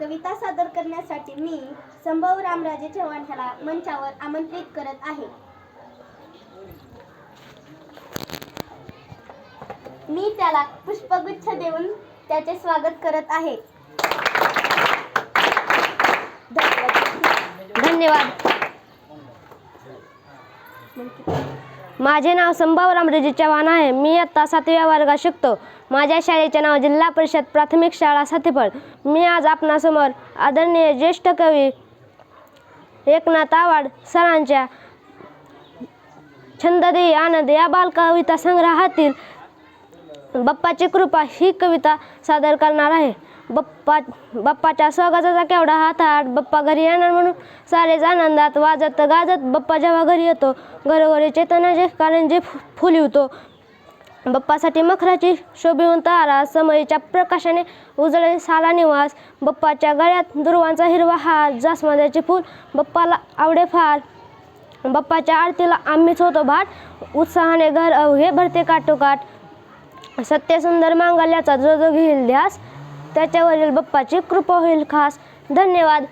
कविता सादर करण्यासाठी मी संभव रामराजे चव्हाण ह्याला मंचावर आमंत्रित करत आहे. मी त्याला पुष्पगुच्छ देऊन त्याचे स्वागत करत आहे. धन्यवाद. माझे नाव संभाव रामराजे चव्हाण आहे. मी आत्ता सातव्या वर्गात शिकतो. माझ्या शाळेचे नाव जिल्हा परिषद प्राथमिक शाळा सातेफळ. मी आज आपणासमोर आदरणीय ज्येष्ठ कवी एकनाथ आवाड सरांच्या छंददेही आनंद या बालकविता संग्रहातील बाप्पाची कृपा ही कविता सादर करणार आहे. बप्पा बप्पाच्या स्वागताचा केवढा हात हात बप्पा घरी येणार म्हणून सारेच आनंदात वाजत गाजत बप्पा जेव्हा घरी येतो घरोघरी चेतनाचे कारंजे फुलिवतो बप्पासाठी मखराची शोभिवून तारा समयीच्या प्रकाशाने उजळे साला निवास. बप्पाच्या गळ्यात दुर्वांचा हिरवा हार जास्वंदाचे फूल बप्पाला आवडे फार. बप्पाच्या आरतीला आम्हीच होतो भाट उत्साहाने घर अवघे भरते काठोकाठ सत्यसुंदर मांगल्याचा जो जो घेईल ध्यास त्याच्यावरील बाप्पाची कृपा होईल खास. धन्यवाद.